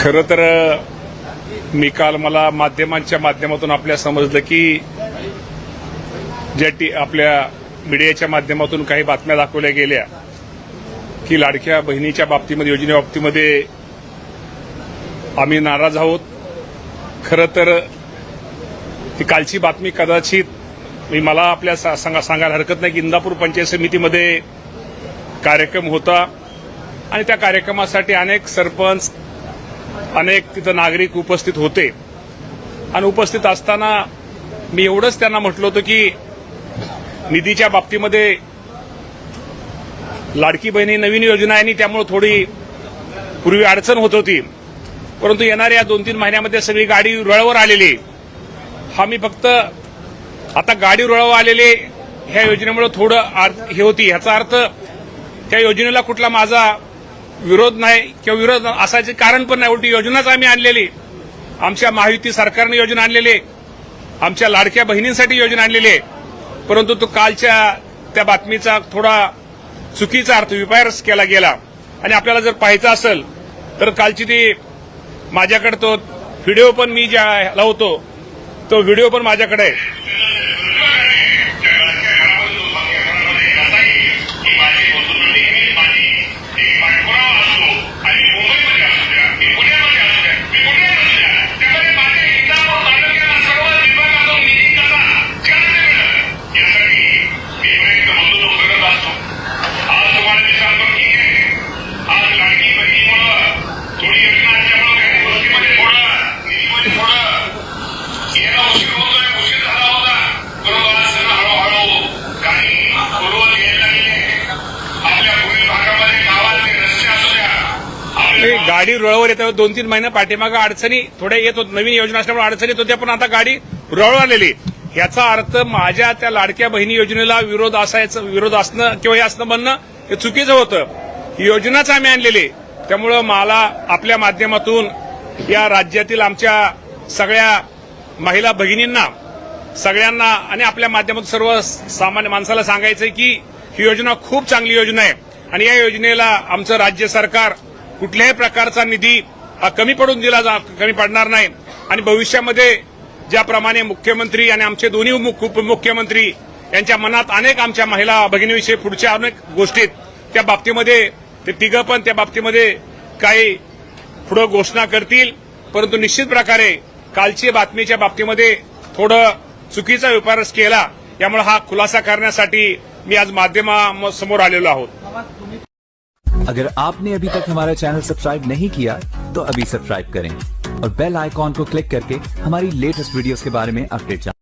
खरं तर मी काल मला माध्यमांच्या माध्यमातून आपल्या समजलं की ज्या टी आपल्या मीडियाच्या माध्यमातून काही बातम्या दाखवल्या गेल्या की लाडक्या बहिणीच्या बाबतीमध्ये योजनेबाबतीमध्ये आम्ही नाराज आहोत. खरं तर ती कालची बातमी कदाचित मी मला आपल्या सा- सांगा सांगायला हरकत नाही की इंदापूर पंचायत समितीमध्ये कार्यक्रम होता. आणि त्या कार्यक्रमासाठी अनेक सरपंच अनेक तिथं नागरिक उपस्थित होते. आणि उपस्थित असताना मी एवढंच त्यांना म्हटलं होतं की निधीच्या बाबतीमध्ये लाडकी बहिणी नवीन योजना आहे आणि त्यामुळे थोडी पूर्वी अडचण होत होती. परंतु येणाऱ्या दोन तीन महिन्यामध्ये सगळी गाडी रुळावर आलेली. हा मी फक्त आता गाडी रुळावर आलेले ह्या योजनेमुळे थोडं हे होती. ह्याचा अर्थ त्या योजनेला कुठला माझा विरोध नाही किंवा विरोध असायचे कारण पण नाही. उलटी योजनाच आम्ही आणलेली. आमच्या महायुती सरकारने योजना आणलेली. आमच्या लाडक्या बहिणींसाठी योजना आणलेली. आहे परंतु तो कालच्या त्या बातमीचा थोडा चुकीचा अर्थ विपायरस केला गेला. आणि आपल्याला जर पाहायचं असेल तर कालची ती माझ्याकडे तो व्हिडिओ पण मी ज्या लावतो तो व्हिडिओ पण माझ्याकडे आहे. गाडी रुळावर येत दोन तीन महिने पाठीमागं अडचणी थोड्या येत होत नवीन योजना असल्यामुळे अडचणी येत होत्या पण आता गाडी रुळावर आलेली. ह्याचा अर्थ माझ्या त्या लाडक्या बहिणी योजनेला विरोध असायचं विरोध असणं किंवा हे असणं म्हणणं हे चुकीचं होतं. ही योजनाच आम्ही आणलेली. त्यामुळं मला आपल्या माध्यमातून या राज्यातील आमच्या सगळ्या महिला भगिनींना सगळ्यांना आणि आपल्या माध्यमातून सर्व सामान्य माणसाला सांगायचं की ही योजना खूप चांगली योजना आहे. आणि या योजनेला आमचं राज्य सरकार कुठल्याही प्रकारचा निधी हा कमी पडून दिला जा कमी पडणार नाही. आणि भविष्यामध्ये ज्याप्रमाणे मुख्यमंत्री आणि आमचे दोन्ही मुख- उपमुख्यमंत्री यांच्या मनात अनेक आमच्या महिला भगिनीविषयी पुढच्या अनेक गोष्टीत त्या बाबतीमध्ये ते तिघं पण त्या बाबतीमध्ये काही पुढं घोषणा करतील. परंतु निश्चित प्रकारे कालची बातमीच्या बाबतीमध्ये थोडं चुकीचा विपारस केला यामुळे हा खुलासा करण्यासाठी मी आज माध्यमासमोर आलेलो आहोत. अगर आपने अभी तक हमारा चैनल सब्सक्राइब नहीं किया तो अभी सब्सक्राइब करें और बेल आइकॉन को क्लिक करके हमारी लेटेस्ट वीडियोस के बारे में अपडेट